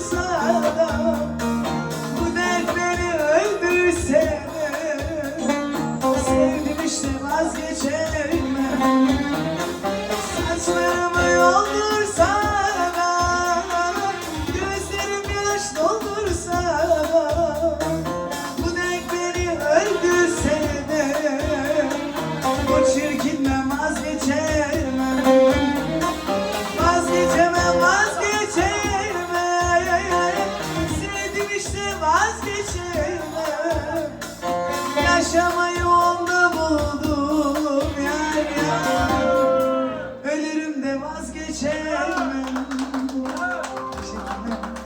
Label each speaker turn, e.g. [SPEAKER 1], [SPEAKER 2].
[SPEAKER 1] Yusuf. geçti vazgeçildim Yaşamayı onda buldum